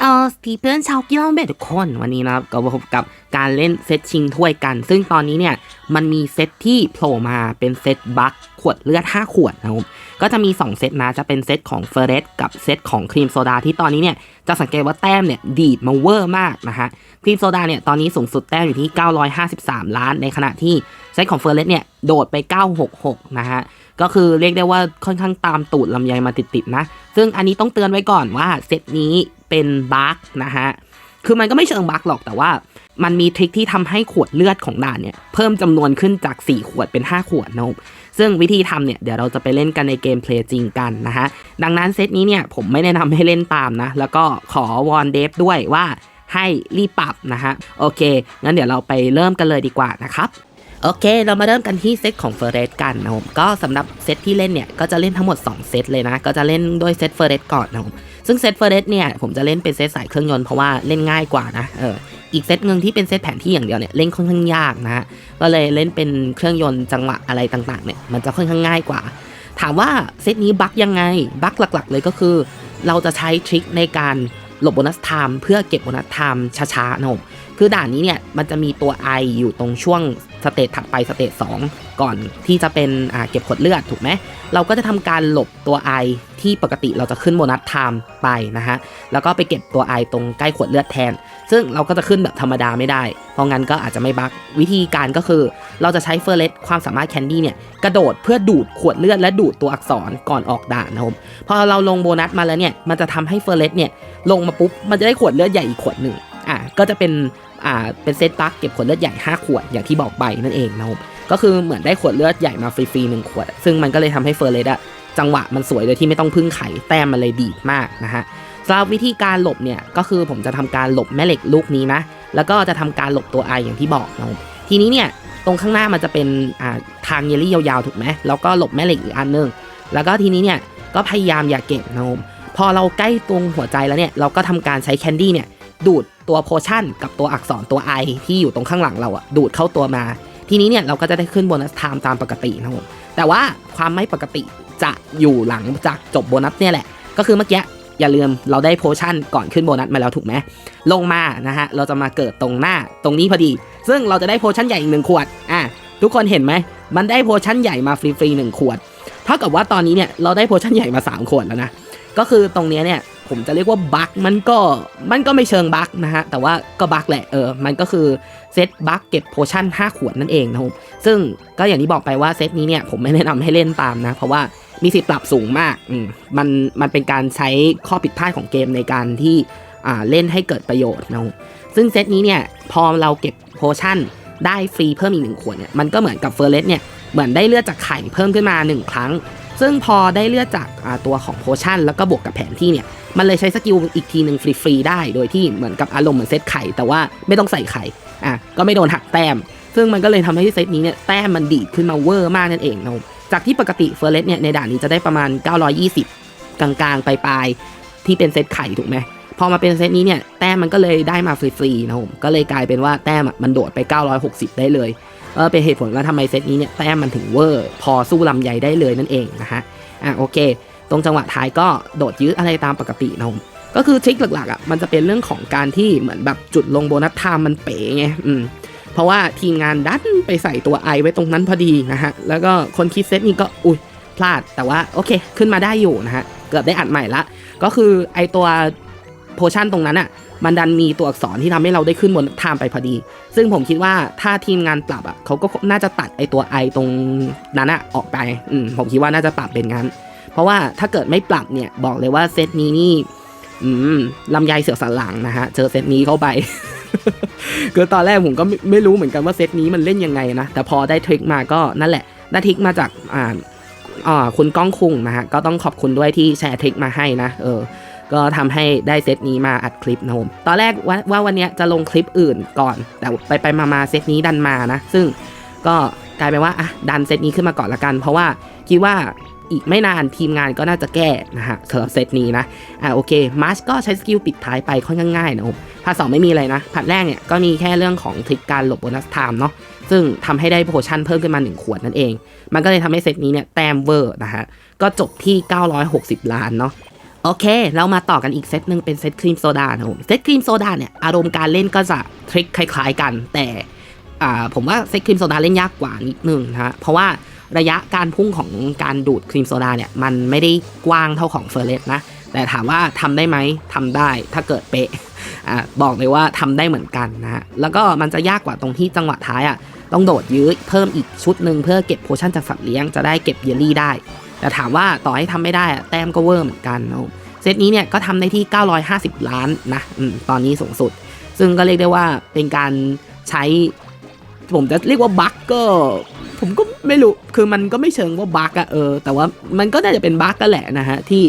เอออทีเพื่อนชาวกีฬาเบสทุกคนวันนี้นะครับก็พบกับการเล่นเซตชิงถ้วยกัน ซึ่งตอนนี้เนี่ยมันมีเซตที่โผล่มาเป็นเซตบัคขวดเลือด 5 ขวดนะครับก็จะมี 2 เซตนะจะเป็นเซตของเฟเรสกับเซตของครีมโซดาที่ตอนนี้เนี่ยจะสังเกตว่าแต้มเนี่ยดีดมาเวอร์มากนะฮะครีมโซดาเนี่ยตอนนี้สูงสุดแต้มอยู่ที่ 953 ล้าน ในขณะที่เซตของเฟเรสเนี่ยโดดไป 966 นะฮะก็คือเรียกได้ว่าค่อนข้างตามตูดลำไยมาติดๆนะ ซึ่งอันนี้ต้องเตือนไว้ก่อนว่าเซตนี้ เป็นบั๊กนะฮะ คือมันก็ไม่เชิงบั๊กหรอกแต่ว่า มันมีทริคที่ทำให้ขวดเลือดของด่านเนี่ย เพิ่มจำนวนขึ้นจาก 4 ขวดเป็น 5 ขวดนะครับซึ่งวิธีทำเนี่ยเดี๋ยวเราจะไปเล่นกันในเกมเพลย์จริงกันนะฮะ ดังนั้นเซตนี้เนี่ยผมไม่แนะนำให้เล่นตามนะ แล้วก็ขอวอนเดฟด้วยว่าให้รีบปรับนะฮะ โอเค งั้นเดี๋ยวเราไปเริ่มกันเลยดีกว่านะครับโอเค เรามาเริ่มกันที่เซตของเฟอร์เรสกันนะครับผมก็สำหรับเซตที่เล่นเนี่ย ก็จะเล่นทั้งหมด 2 เซตเลยนะ ก็จะเล่นด้วยเซตเฟอร์เรสก่อนนะผม ซึ่งเซตเฟอร์เรสเนี่ยผมจะเล่นเป็นเซตสายเครื่องยนต์เพราะว่าเล่นง่ายกว่านะเอออีกเซตหนึ่งที่เป็นเซตแผนที่อย่างเดียวเนี่ยเล่นค่อนข้างยากนะฮะก็เลยเล่นเป็นเครื่องยนต์จังหวะอะไรต่างๆเนี่ยมันจะค่อนข้างง่ายกว่า ถามว่าเซตนี้บั๊กยังไงบั๊กหลักๆ เลยก็คือ เราจะใช้ทริคในการหลบโบนัสไทม์เพื่อเก็บโบนัสไทม์ช้าๆนะครับคือด่านนี้เนี่ยมันจะมีตัว I อยู่ตรงช่วง สเตจถัดไปสเตจ2 ก่อนที่จะเป็นเก็บขวดเลือดถูกไหมเราก็จะทำการหลบตัว I ที่ปกติเราจะขึ้นโบนัสไทม์ไปนะฮะแล้วก็ไปเก็บตัว I ตรงใกล้ขวดเลือดแทน ซึ่งเราก็จะขึ้นแบบธรรมดาไม่ได้ เพราะงั้นก็อาจจะไม่บักวิธีการก็คือ เราจะใช้เฟอร์เรสความสามารถแคนดี้เนี่ยกระโดดเพื่อดูดขวดเลือดและดูดตัวอักษรก่อนออกด่านนะครับพอเราลงโบนัสมาแล้วเนี่ยมันจะทำให้เฟอร์เรสเนี่ยลงมาปุ๊บมันจะได้ขวดเลือดใหญ่อีกขวดหนึ่งอะก็จะเป็น อ่าเป็นเซตบัคเก็บขวดเลือดใหญ่ 5 ขวดอย่างที่บอกไปนั่นเองนะครับก็คือเหมือนได้ขวดเลือดใหญ่มาฟรีๆหนึ่งขวด ซึ่งมันก็เลยทำให้เฟอร์เรสอะจังหวะมันสวยโดยที่ไม่ต้องพึ่งไข่แต้มมันเลยดีมากนะฮะสำหรับวิธีการหลบเนี่ยก็คือผมจะทำการหลบแม่เหล็กลูกนี้นะ แล้วก็จะทำการหลบตัวไออย่างที่บอกนะครับทีนี้เนี่ยตรงข้างหน้ามันจะเป็นอ่าทางเยลลี่ยาวๆถูกไหมแล้วก็หลบแม่เหล็กอีกอันนึงแล้วก็ทีนี้เนี่ยก็พยายามอย่าเก็บนะครับพอเราใกล้ตรงหัวใจแล้วเนี่ยเราก็ทำการใช้แคนดี้เนี่ยดูด ตัวโพชั่นกับตัวอักษรตัว I ที่อยู่ตรงข้างหลังเราอะดูดเข้าตัวมา ทีนี้เนี่ยเราก็จะได้ขึ้นโบนัสไทม์ตามปกตินะครับผมแต่ว่าความไม่ปกติจะอยู่หลังจากจบโบนัสเนี่ยแหละ ก็คือเมื่อกี้อย่าลืมเราได้โพชั่นก่อนขึ้นโบนัสมาแล้วถูกไหมลงมานะฮะเราจะมาเกิดตรงหน้าตรงนี้พอดี ซึ่งเราจะได้โพชั่นใหญ่อีกหนึ่งขวดอะทุกคนเห็นไหมมันได้โพชั่นใหญ่มาฟรีๆหนึ่งขวดเท่ากับว่าตอนนี้เนี่ยเราได้โพชั่นใหญ่มาสามขวดแล้วนะก็คือตรงเนี้ยเนี่ย ผมจะเรียกว่าบั๊กมันก็มันก็ไม่เชิงบั๊กนะฮะ แต่ว่าก็บั๊กแหละเออมันก็คือเซตบั๊กเก็บโพชั่น 5 ขวดนั่นเองนะครับซึ่งก็อย่างที่บอกไปว่าเซตนี้เนี่ยผมไม่แนะนำให้เล่นตามนะ เพราะว่ามีสิทธิ์ปรับสูงมากอืมมันมันเป็นการใช้ข้อผิดพลาดของเกมในการที่อ่าเล่นให้เกิดประโยชน์นะครับซึ่งเซตนี้เนี่ยพอเราเก็บโพชั่นได้ฟรีเพิ่มอีกหนึ่งขวดเนี่ยมันก็เหมือนกับเฟอร์เรสเนี่ยเหมือนได้เลือดจากไข่เพิ่มขึ้นมาหนึ่งครั้ง ซึ่งพอได้เลือดจากตัวของโพชั่นแล้วก็บวกกับแผนที่เนี่ย มันเลยใช้สกิลอีกทีหนึ่งฟรีๆได้ โดยที่เหมือนกับอารมณ์เหมือนเซตไข่ แต่ว่าไม่ต้องใส่ไข่อะก็ไม่โดนหักแต้ม ซึ่งมันก็เลยทำให้เซตนี้เนี่ยแต้มมันดีดขึ้นมาเวอร์มากนั่นเองนะครับจากที่ปกติเฟอร์เรสเนี่ยในด่านนี้จะได้ประมาณ 920 กลางๆ ปลายๆที่เป็นเซตไข่ถูกไหมพอมาเป็นเซตนี้เนี่ยแต้มมันก็เลยได้มาฟรีๆนะครับก็เลยกลายเป็นว่าแต้มมันโดดไป 960 ได้เลย เออเป็นเหตุผลว่าทำไมเซตนี้เนี่ยแต้มมันถึงเวอร์ พอสู้ลำใหญ่ได้เลยนั่นเองนะฮะอะโอเค ตรงจังหวะท้ายก็โดดยื้ออะไรตามปกตินะครับก็คือทริคหลักๆอะมันจะเป็นเรื่องของการที่เหมือนแบบจุดลงโบนัสไทม์มันเป๋ไงอืมเพราะว่าทีมงานดันไปใส่ตัวไอไว้ตรงนั้นพอดีนะฮะแล้วก็คนคิดเซตนี้ก็อุ้ยพลาดแต่ว่าโอเคขึ้นมาได้อยู่นะฮะเกือบได้อัดใหม่ละก็คือไอตัวโพชั่นตรงนั้นอะ มันดันมีตัวอักษรที่ทำให้เราได้ขึ้นบนไทม์ไปพอดี ซึ่งผมคิดว่าถ้าทีมงานปรับอะเขาก็น่าจะตัดไอตัวไอตรงนั้นอะออกไปอืมผมคิดว่าน่าจะปรับเป็นงั้น เพราะว่าถ้าเกิดไม่ปรับเนี่ยบอกเลยว่าเซตนี้นี่อืมลำไยเสือสันหลังนะฮะ เจอเซตนี้เข้าไปคือตอนแรกผมก็ไม่ไม่รู้เหมือนกันว่าเซตนี้มันเล่นยังไงนะ แต่พอได้ทริคมาก็นั่นแหละ ได้ทริคมาจากอ่าอ่าคุณก้องคุงนะฮะ ก็ต้องขอบคุณด้วยที่แชร์ทริคมาให้นะ เออ ก็ทำให้ได้เซตนี้มาอัดคลิปนะผมตอนแรกว่าว่าวันนี้จะลงคลิปอื่นก่อน แต่ไปไปมามาเซตนี้ดันมานะ ซึ่งก็กลายเป็นว่าอะดันเซตนี้ขึ้นมาก่อนละกัน เพราะว่าคิดว่าอีกไม่นานทีมงานก็น่าจะแก้นะฮะสำหรับเซตนี้นะ อ่าโอเคมาร์ชก็ใช้สกิลปิดท้ายไปค่อนข้างง่ายนะครับพาร์ทสองไม่มีอะไรนะพาร์ทแรกเนี่ยก็มีแค่เรื่องของทริกการหลบโบนัสไทม์เนาะซึ่งทำให้ได้โพชั่นเพิ่มขึ้นมา 1 ขวดนั่นเอง มันก็เลยทำให้เซตนี้เนี่ยแต้มเวอร์นะฮะก็จบที่ 960 ล้านเนาะ โอเค เรามาต่อกันอีกเซตหนึ่งเป็นเซตครีมโซดานะครับผมเซตครีมโซดาเนี่ยอารมณ์การเล่นก็จะทริคคล้าย ๆกัน แต่ผมว่าเซตครีมโซดาเล่นยากกว่านิดนึงนะฮะเพราะว่าระยะการพุ่งของการดูดครีมโซดาเนี่ยมันไม่ได้กว้างเท่าของเฟอร์เรสนะแต่ถามว่าทำได้ไหมทำได้ถ้าเกิดเป๊ะอบอกเลยว่าทำได้เหมือนกันนะฮะแล้วก็มันจะยากกว่าตรงที่จังหวะท้ายอะต้องโดดยื้อเพิ่มอีกชุดหนึ่งเพื่อเก็บโพชั่นจากสัตว์เลี้ยงจะได้เก็บเยลลี่ได้ แต่ถามว่าต่อให้ทำไม่ได้อะแต้มก็เวอร์เหมือนกันนะเซตนี้เนี่ยก็ทำได้ที่ 950 ล้านนะอตอนนี้สูงสุด ซึ่งก็เรียกได้ว่าเป็นการใช้ ผมจะเรียกว่าบั๊กก็ ผมก็ไม่รู้ คือมันก็ไม่เชิงว่าบั๊กอะเออ แต่ว่ามันก็น่าจะเป็นบั๊กกันแหละนะฮะ ที่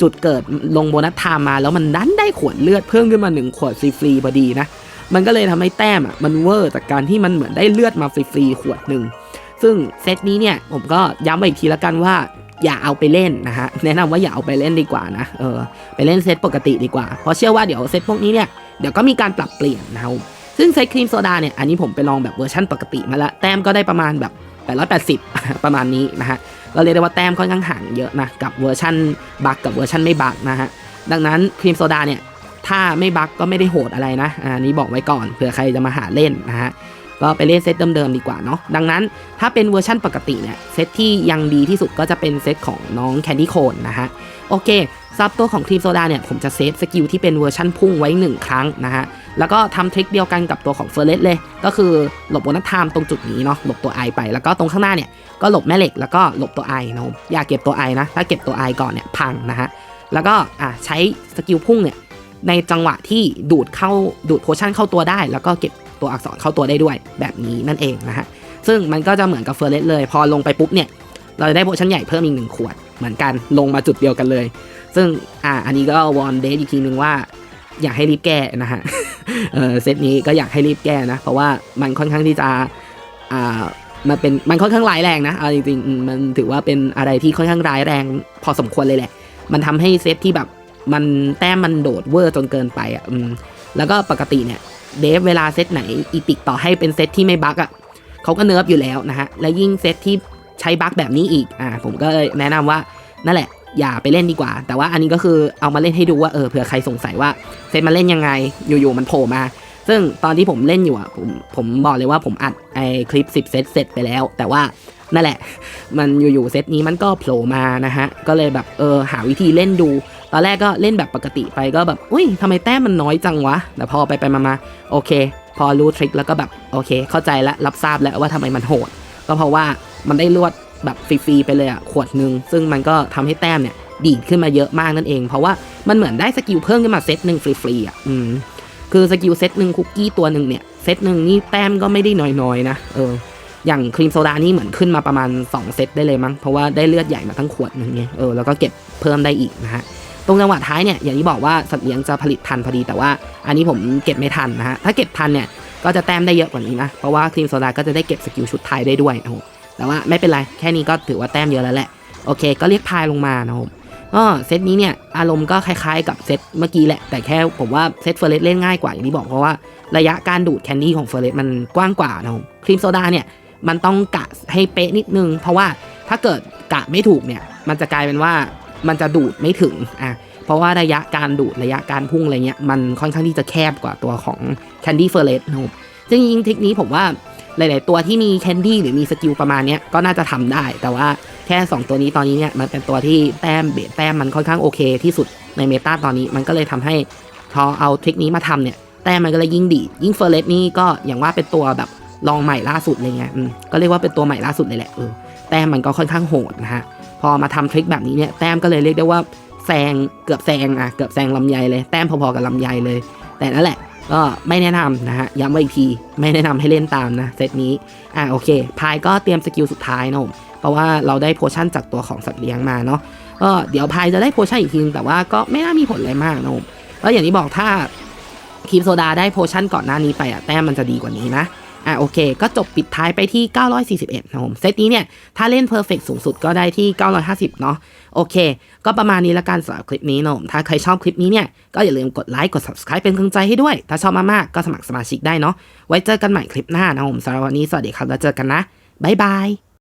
จุดเกิดลงโบนัสไทม์มา แล้วมันดันได้ขวดเลือดเพิ่มขึ้นมาหนึ่งขวดฟรีๆพอดีนะ มันก็เลยทำให้แต้มอะมันเวอร์จากการที่มันเหมือนได้เลือดมาฟรีๆขวดหนึ่งซึ่งเซตนี้เนี่ยผมก็ย้ำไปอีกทีละกันว่า อย่าเอาไปเล่นนะฮะแนะนำว่าอย่าเอาไปเล่นดีกว่านะเออไปเล่นเซตปกติดีกว่า เพราะเชื่อว่าเดี๋ยวเซตพวกนี้เนี่ยเดี๋ยวก็มีการปรับเปลี่ยนนะครับซึ่งเซตครีมโซดาเนี่ยอันนี้ผมไปลองแบบเวอร์ชั่นปกติมาแล้วแต้มก็ได้ประมาณแบบ 880 ประมาณนี้นะฮะก็เรียกได้ว่าแต้มค่อนข้างห่างเยอะนะกับเวอร์ชันบักกับเวอร์ชันไม่บักนะฮะดังนั้นครีมโซดาเนี่ยถ้าไม่บักก็ไม่ได้โหดอะไรนะอ่านี้บอกไว้ก่อนเผื่อใครจะมาหาเล่นนะฮะ ก็ไปเล่นเซตเดิมๆดีกว่าเนาะดังนั้นถ้าเป็นเวอร์ชั่นปกติเนี่ยเซตที่ยังดีที่สุดก็จะเป็นเซตของน้องแคนดี้โคนนะฮะโอเคซับตัวของครีมโซดาเนี่ยผมจะเซฟสกิลที่เป็นเวอร์ชั่นพุ่งไว้ 1 ครั้งนะฮะ แล้วก็ทำทริคเดียวกันกับตัวของเฟอร์เรสเลย ก็คือหลบโบนัสไทม์ตรงจุดนี้เนาะหลบตัวไอไป แล้วก็ตรงข้างหน้าเนี่ยก็หลบแม่เหล็กแล้วก็หลบตัวไอนะผมอย่าเก็บตัวไอนะ ถ้าเก็บตัวไอก่อนเนี่ยพังนะฮะ แล้วก็อะใช้สกิลพุ่งเนี่ยในจังหวะที่ดูดเข้าดูดโพชั่นเข้าตัวได้ แล้วก็เก็บ ตัวอักษรเข้าตัวได้ด้วยแบบนี้นั่นเองนะฮะซึ่งมันก็จะเหมือนกับเฟอร์เรสเลย พอลงไปปุ๊บเนี่ยเราจะได้โพชั่นใหญ่เพิ่มอีกหนึ่งขวด เหมือนกันลงมาจุดเดียวกันเลย ซึ่งอ่าอันนี้ก็วอนเดทอีกทีนึงว่า อยากให้รีบแก้นะฮะเออเซตนี้ก็อยากให้รีบแก้นะ เพราะว่ามันค่อนข้างที่จะอ่ามันเป็นมันค่อนข้างร้ายแรงนะเอาจริงๆมมันถือว่าเป็นอะไรที่ค่อนข้างร้ายแรงพอสมควรเลยแหละ มันทำให้เซตที่แบบมันแต้มมันโดดเวอร์จนเกินไปอะอืมแล้วก็ปกติเนี่ย เดฟเวลาเซตไหนอีพิกต่อให้เป็นเซตที่ไม่บั๊กอะเขาก็เนิร์ฟอยู่แล้วนะฮะ และยิ่งเซตที่ใช้บั๊กแบบนี้อีก อ่า ผมก็เลยแนะนำว่า นั่นแหละ อย่าไปเล่นดีกว่า แต่ว่าอันนี้ก็คือเอามาเล่นให้ดูว่า เออ เผื่อใครสงสัยว่า เซตมันเล่นยังไง อยู่ๆ มันโผล่มา ซึ่งตอนที่ผมเล่นอยู่อะ ผม ผมบอกเลยว่าผมอัดไอคลิป 10 เซตเสร็จไปแล้ว แต่ว่านั่นแหละ มันอยู่ๆ เซตนี้มันก็โผล่มานะฮะ ก็เลยแบบ เออ หาวิธีเล่นดู ตอนแรกก็เล่นแบบปกติไปก็แบบ อุ้ยทำไมแต้มมันน้อยจังวะ แต่พอไปไปมามาโอเค พอรู้ทริคแล้วก็แบบโอเค เข้าใจแล้วรับทราบแล้วว่าทำไมมันโหด ก็เพราะว่ามันได้ลวดแบบฟรีๆไปเลยอะขวดหนึ่งซึ่งมันก็ทำให้แต้มเนี่ยดีดขึ้นมาเยอะมากนั่นเอง เพราะว่ามันเหมือนได้สกิลเพิ่มขึ้นมาเซตหนึ่งฟรีๆอะอืมคือสกิลเซตหนึ่งคุกกี้ตัวหนึ่งเนี่ยเซตหนึ่งนี่แต้มก็ไม่ได้น้อยๆนะเอออย่างครีมโซดานี่เหมือนขึ้นมาประมาณ 2 เซตได้เลยมั้งเพราะว่าได้เลือดใหญ่มาทั้งขวดหนึ่งไงเออแล้วก็เก็บเพิ่มได้อีกนะฮะ ตรงจังหวะท้ายเนี่ยอย่างที่บอกว่าสัตว์เลี้ยงจะผลิตทันพอดีแต่ว่า อันนี้ผมเก็บไม่ทันนะฮะถ้าเก็บทันเนี่ยก็จะแต้มได้เยอะกว่านี้นะเพราะว่าครีมโซดาก็จะได้เก็บสกิลชุดท้ายได้ด้วยโอ้โหแต่ว่าไม่เป็นไรแค่นี้ก็ถือว่าแต้มเยอะแล้วแหละโอเค ก็เรียกพายลงมานะครับก็เซตนี้เนี่ยอารมณ์ก็คล้ายๆกับเซตเมื่อกี้แหละ แต่แค่ผมว่าเซตเฟอร์เรสเล่นง่ายกว่าอย่างที่บอกเพราะว่าระยะการดูดแคนดี้ของเฟอร์เรสมันกว้างกว่านะครับครีมโซดาเนี่ยมันต้องกะให้เป๊ะนิดนึง เพราะว่าถ้าเกิดกะไม่ถูกเนี่ยมันจะกลายเป็นว่า มันจะดูดไม่ถึงอะเพราะว่าระยะการดูดระยะการพุ่งอะไรเงี้ยมันค่อนข้างที่จะแคบกว่าตัวของแคนดี้เฟอร์เรสนะครับซึ่งจริงๆเทคนิคผมว่าหลาย ๆ ตัวที่มีแคนดี้หรือมีสกิลประมาณนี้ก็น่าจะทำได้ แต่ว่าแค่ 2 ตัวนี้ตอนนี้เนี่ยมันเป็นตัวที่แต้มเบสแต้มมันค่อนข้างโอเคที่สุดในเมตาตอนนี้มันก็เลยทำให้พอเอาทริคนี้มาทำเนี่ยแต้มมันก็เลยยิ่งดี ยิ่งเฟอร์เรสนี่ก็อย่างว่าเป็นตัวแบบลองใหม่ล่าสุดเลยไงอืมก็เรียกว่าเป็นตัวใหม่ล่าสุดเลยแหละเออแต้มมันก็ค่อนข้างโหดนะฮะ พอมาทำทริคแบบนี้เนี่ยแต้มก็เลยเรียกได้ว่าแซงเกือบแซงอะเกือบแซงลำไยเลยแต้มพอๆกับลำไยเลย แต่นั่นแหละก็ไม่แนะนำนะฮะย้ำไว้อีกทีไม่แนะนำให้เล่นตามนะเซตนี้อะโอเค พายก็เตรียมสกิลสุดท้ายนะผมเพราะว่าเราได้โพชั่นจากตัวของสัตว์เลี้ยงมาเนาะก็เดี๋ยวพายจะได้โพชั่นอีกทีนึงแต่ว่าก็ไม่น่ามีผลอะไรมากนะผมแล้วอย่างที่บอกถ้าครีมโซดาได้โพชั่นก่อนหน้านี้ไปอะแต้มมันจะดีกว่านี้นะ อะโอเค ก็จบปิดท้ายไปที่ 941นะผมเซตนี้เนี่ยถ้าเล่นเพอร์เฟกสูงสุดก็ได้ที่ 950 เนาะโอเค ก็ประมาณนี้ละกันสำหรับคลิปนี้นะผมถ้าใครชอบคลิปนี้เนี่ยก็อย่าลืมกดไลค์กด subscribe เป็นกำลังใจให้ด้วย ถ้าชอบมากๆก็สมัครสมาชิกได้เนาะไว้เจอกันใหม่คลิปหน้านะผมสำหรับวันนี้สวัสดีครับแล้วเจอกันนะบ๊ายบาย